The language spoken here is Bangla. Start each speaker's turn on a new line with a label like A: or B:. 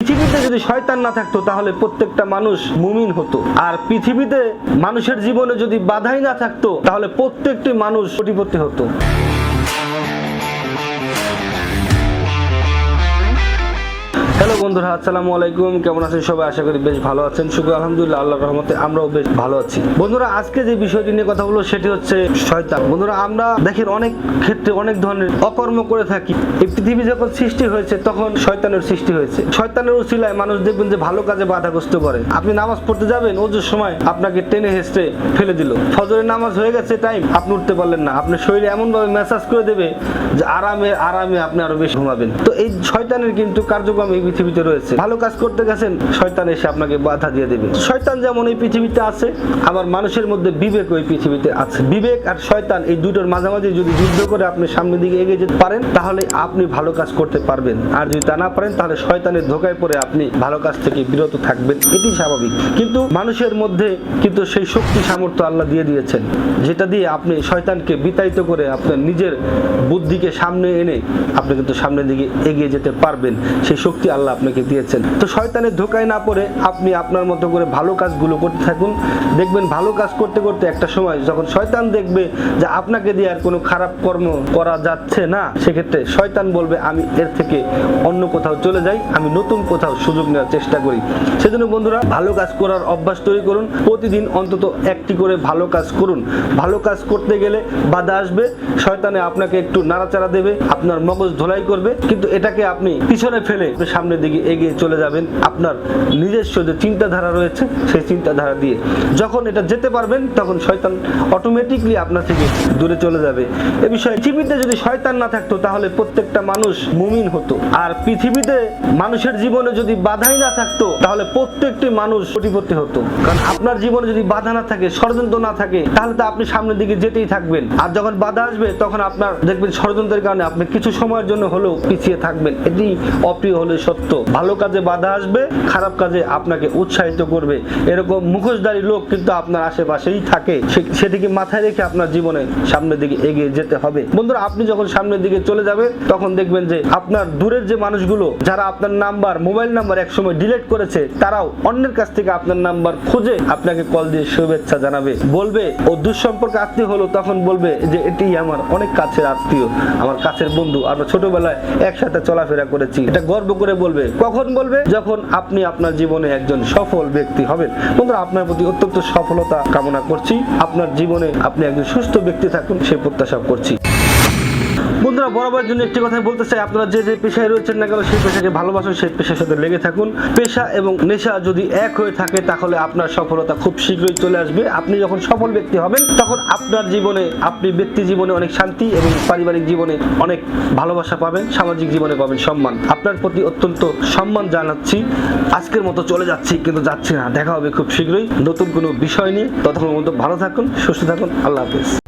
A: পৃথিবীতে যদি শয়তান না থাকতো, তাহলে প্রত্যেকটা মানুষ মুমিন হতো। আর পৃথিবীতে মানুষের জীবনে যদি বাধাই না থাকতো, তাহলে প্রত্যেকটি মানুষ কোটিপতি হতো। হ্যালো বন্ধুরা, আসসালামু আলাইকুম। কেমন আছেন সবাই? আশা করি বেশ ভালো আছেন। শুক্র আলহামদুলিল্লাহ, আল্লাহর রহমতে আমরাও বেশ ভালো আছি। বন্ধুরা, আজকে যে বিষয়টি নিয়ে কথা বলব সেটি হচ্ছে শয়তান। বন্ধুরা, আমরা দেখেন অনেক ক্ষেত্রে অনেক ধরনের অকর্ম করে থাকি। এই পৃথিবী যখন সৃষ্টি হয়েছে, তখন শয়তানের সৃষ্টি হয়েছে। শয়তানের উচিলায় মানুষ দেখবেন যে ভালো কাজে বাধাগ্রস্ত করে। আপনি নামাজ পড়তে যাবেন ওজোর সময় আপনাকে টেনে হেসড়ে ফেলে দিল। ফজরের নামাজ হয়ে গেছে, টাইম। আপনি উঠতে পারলেন না। আপনার শরীরে এমন ভাবে মেসাজ করে দেবে যে আরামে আরামে আপনি আরও বেশি ঘুমাবেন। তো এই শয়তানের কিন্তু কার্যক্রম এই পৃথিবীতে রয়েছে। ভালো কাজ করতে গেছেন, শয়তান এসে আপনাকে বাধা দিয়ে দেবে। শয়তান যেমন এই পৃথিবীতে আছে, আবার মানুষের মধ্যে বিবেক ওই পৃথিবীতে আছে। বিবেক আর শয়তান এই দুটোর মাঝামাঝি যদি যুদ্ধ করে আপনি সামনের দিকে এগিয়ে যেতে পারেন, তাহলে আপনি ভালো কাজ করতে পারবেন। আর যদি তা না পারেন, তাহলে শয়তানের ধোকায় পড়ে আপনি ভালো কাজ থেকে বিরত থাকবেন। এটি স্বাভাবিক। কিন্তু মানুষের মধ্যে কিন্তু সেই শক্তি সামর্থ্য আল্লাহ দিয়ে দিয়েছেন, যেটা দিয়ে আপনি শয়তানকে বিতাড়িত করে আপনার নিজের বুদ্ধিকে সামনে এনে আপনি কিন্তু সামনের দিকে এগিয়ে যেতে পারবেন। সেই শক্তি আল্লাহ আপনাকে দিয়েছেন। তো শয়তানের ধোকায় না পড়ে আপনি আপনার মতো করে ভালো কাজগুলো করতে থাকুন। দেখবেন ভালো কাজ করতে করতে একটা সময় যখন শয়তান দেখবে যে আপনাকে দিয়ে আর কোনো খারাপ কর্ম করা যাচ্ছে না, সেক্ষেত্রে শয়তান বলবে, আমি এর থেকে অন্য কোথাও চলে যাই, আমি নতুন কোথাও সুযোগ নেওয়ার চেষ্টা করি। সেজন্য বন্ধুরা, ভালো কাজ করার অভ্যাস তৈরি করুন। প্রতিদিন অন্তত একটি করে ভালো কাজ করুন। ভালো কাজ করতে গেলে বাধা আসবে, শয়তানে আপনাকে একটু নাড়াচাড়া দেবে, আপনার মগজ ধোলাই করবে, কিন্তু এটাকে আপনি পিছনে ফেলে সামনের দিকে এগিয়ে চলে যাবেন। আপনার নিজস্ব যে চিন্তাধারা রয়েছে, সেই চিন্তাধারা দিয়ে। যখন এটা যেতে পারবেন, তখন শয়তান অটোমেটিকলি আপনার থেকে দূরে চলে যাবে। এ বিষয়ে পৃথিবীতে যদি শয়তান না থাকতো, তাহলে প্রত্যেকটা মানুষ মুমিন হতো। আর পৃথিবীতে মানুষের জীবনে যদি বাধাই না থাকতো, তাহলে প্রত্যেকটি মানুষ কোটিপতি হতো। কারণ আপনার জীবনে যদি বাধা না থাকে, ষড়যন্ত্র না থাকে, তাহলে তো আপনি সামনের দিকে যেতেই থাকবেন। আর যখন বাধা আসবে, তখন আপনার দেখবেন ষড়যন্ত্রের কারণে আপনি কিছু সময়ের জন্য হলেও পিছিয়ে থাকবেন। এটি অপ্রিয় হলে সত্য। ভালো কাজে বাধা আসবে, খারাপ কাজে আপনাকে উৎসাহিত করবে। এরকম মুখোশধারী লোক কিন্তু আপনার আশেপাশেই থাকে। সেটিকে মাথায় রেখে আপনার জীবনে সামনের দিকে এগিয়ে যেতে হবে। বন্ধুরা, আপনি যখন সামনের দিকে চলে যাবেন তখন দেখবেন যে আপনার দূরের যে মানুষগুলো, যারা আপনার নাম্বার, মোবাইল নাম্বার একসময় ডিলিট করেছে, তারাও অন্যের কাছ থেকে আপনার নাম্বার খুঁজে আপনাকে কল দিয়ে শুভেচ্ছা জানাবে। বলবে, ও দুঃসম্পর্ক আত্মীয় হলো, তখন বলবে যে এটি আমার অনেক কাছের আত্মীয়, আমার কাছের বন্ধু। আমরা ছোটবেলায় একসাথে চলাফেরা করেছি। এটা গর্ব করে বলবে? কখন বলবে? যখন আপনি আপনার জীবনে একজন সফল ব্যক্তি হবেন। বন্ধুরা, আপনার প্রতি অত্যন্ত সফলতা কামনা করছি। আপনার জীবনে আপনি একজন সুস্থ ব্যক্তি থাকুন, সে প্রত্যাশা করছি। বন্ধুরা বরাবর জন্য একটি কথা বলতে চাই। আপনারা যে যে পেশায় রয়েছেন না কেন, সেই পেশাকে ভালোবাসুন, সেই পেশার সাথে লেগে থাকুন। পেশা এবং নেশা যদি এক হয়ে থাকে, তাহলে আপনার সফলতা খুব শীঘ্রই চলে আসবে। আপনি যখন সফল ব্যক্তি হবেন, তখন আপনার জীবনে, আপনি ব্যক্তি জীবনে অনেক শান্তি এবং পারিবারিক জীবনে অনেক ভালোবাসা পাবেন, সামাজিক জীবনে পাবেন সম্মান। আপনার প্রতি অত্যন্ত সম্মান জানাচ্ছি। আজকের মতো চলে যাচ্ছি, কিন্তু যাচ্ছি না। দেখা হবে খুব শীঘ্রই। নতুন কোনো বিষয় নিয়ে। ততক্ষণ মতো ভালো থাকুন, সুস্থ থাকুন। আল্লাহ হাফিজ।